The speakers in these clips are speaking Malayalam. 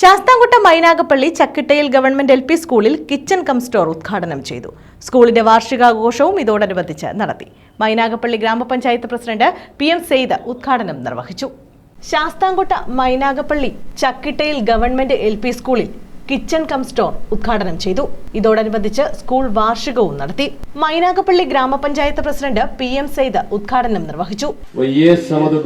ശാസ്താംകുട്ട മൈനാഗപ്പള്ളി ചക്കിട്ടയിൽ ഗവൺമെന്റ് എൽ പി സ്കൂളിൽ കിച്ചൺ കം സ്റ്റോർ ഉദ്ഘാടനം ചെയ്തു. സ്കൂളിന്റെ വാർഷികാഘോഷവും ഇതോടനുബന്ധിച്ച് നടത്തി. മൈനാഗപ്പള്ളി ഗ്രാമപഞ്ചായത്ത് പ്രസിഡന്റ് പി എം സെയ്ദ് ഉദ്ഘാടനം നിർവഹിച്ചു. ശാസ്താംകുട്ട മൈനാഗപ്പള്ളി ചക്കിട്ടയിൽ ഗവൺമെന്റ് എൽ പി സ്കൂളിൽ കിച്ചൺ കം സ്റ്റോർ ഉദ്ഘാടനം ചെയ്തു. ഇതോടനുബന്ധിച്ച് സ്കൂൾ വാർഷികവും നടത്തി. മൈനാഗപ്പള്ളി ഗ്രാമപഞ്ചായത്ത് പ്രസിഡന്റ് പി എം സെയ്ദ് ഉദ്ഘാടനം നിർവഹിച്ചു.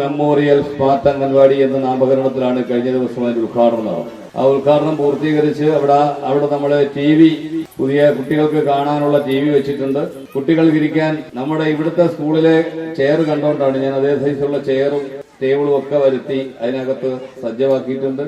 മെമ്മോറിയൽ സ്മാർട്ട് അംഗൻവാടി എന്ന നാമകരണത്തിലാണ് കഴിഞ്ഞ ദിവസം അതിന്റെ ഉദ്ഘാടനം നടന്നത്. ആ ഉദ്ഘാടനം പൂർത്തീകരിച്ച് അവിടെ അവിടെ നമ്മൾ ടി വി പുതിയ കുട്ടികൾക്ക് കാണാനുള്ള ടി വി വെച്ചിട്ടുണ്ട്. കുട്ടികൾക്ക് ഇരിക്കാൻ നമ്മുടെ ഇവിടുത്തെ സ്കൂളിലെ ചെയർ കണ്ടുകൊണ്ടാണ് ഞാൻ അതേ സൈസുള്ള ചെയറും ടേബിളും ഒക്കെ വരുത്തി അതിനകത്ത് സജ്ജമാക്കിയിട്ടുണ്ട്.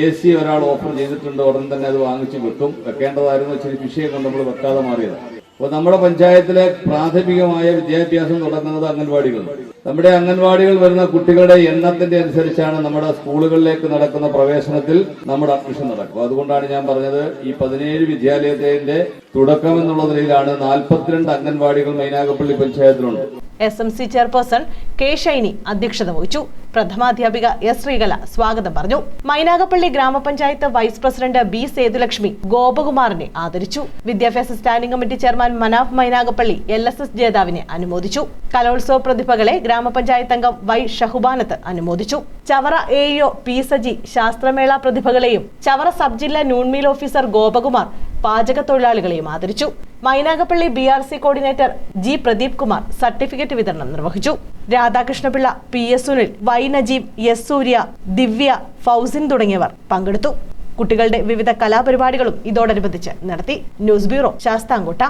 എ സി ഒരാൾ ഓഫർ ചെയ്തിട്ടുണ്ട്. ഉടൻ തന്നെ അത് വാങ്ങിച്ച് വെക്കും വെക്കേണ്ടതായിരുന്നു ഇച്ചിരി വിഷയം കൊണ്ട് നമ്മൾ വെക്കാതെ മാറിയതാണ് അപ്പോൾ നമ്മുടെ പഞ്ചായത്തിലെ പ്രാഥമികമായ വിദ്യാഭ്യാസം തുടങ്ങുന്നത് അംഗൻവാടികൾ. നമ്മുടെ അംഗൻവാടികൾ വരുന്ന കുട്ടികളുടെ എണ്ണത്തിന്റെ അനുസരിച്ചാണ് നമ്മുടെ സ്കൂളുകളിലേക്ക് നടക്കുന്ന പ്രവേശനത്തിൽ നമ്മുടെ അഡ്മിഷൻ നടക്കും അതുകൊണ്ടാണ് ഞാൻ പറഞ്ഞത് ഈ പതിനേഴ് വിദ്യാലയത്തിന്റെ തുടക്കം എന്നുള്ള നിലയിലാണ് നാൽപ്പത്തിരണ്ട് അംഗൻവാടികൾ Mynagappally പഞ്ചായത്തിലുണ്ട്. S M C chairperson K Shiny അധ്യക്ഷത വഹിച്ചു. പ്രഥമാധ്യാപിക എസ് ശ്രീകല സ്വാഗതം പറഞ്ഞു. മൈനാഗപ്പള്ളി ഗ്രാമപഞ്ചായത്ത് വൈസ് പ്രസിഡന്റ് ബി സേതുലക്ഷ്മി ഗോപകുമാറിനെ ആദരിച്ചു. വിദ്യാഭ്യാസ standing committee chairman Manaf Mynagappally L S S ജേതാവിനെ അനുമോദിച്ചു. കലോത്സവ പ്രതിഭകളെ ഗ്രാമപഞ്ചായത്ത് അംഗം വൈ ഷഹുബാനത്ത് അനുമോദിച്ചു. ചവറ എ പി സജി ശാസ്ത്രമേള പ്രതിഭകളെയും ചവറ സബ് ജില്ലാ ന്യൂൺമീൽ ഓഫീസർ ഗോപകുമാർ പാചക തൊഴിലാളികളെയും ആദരിച്ചു. Mynagappally B R C coordinator G Pradeep Kumar certificate വിതരണം നിർവഹിച്ചു. Radhakrishnapillai P S Sunil Y Najeem S Surya Divya Fousin തുടങ്ങിയവർ പങ്കെടുത്തു. കുട്ടികളുടെ വിവിധ കലാപരിപാടികളും ഇതോടനുബന്ധിച്ച് നടത്തി. News bureau Sasthamcotta.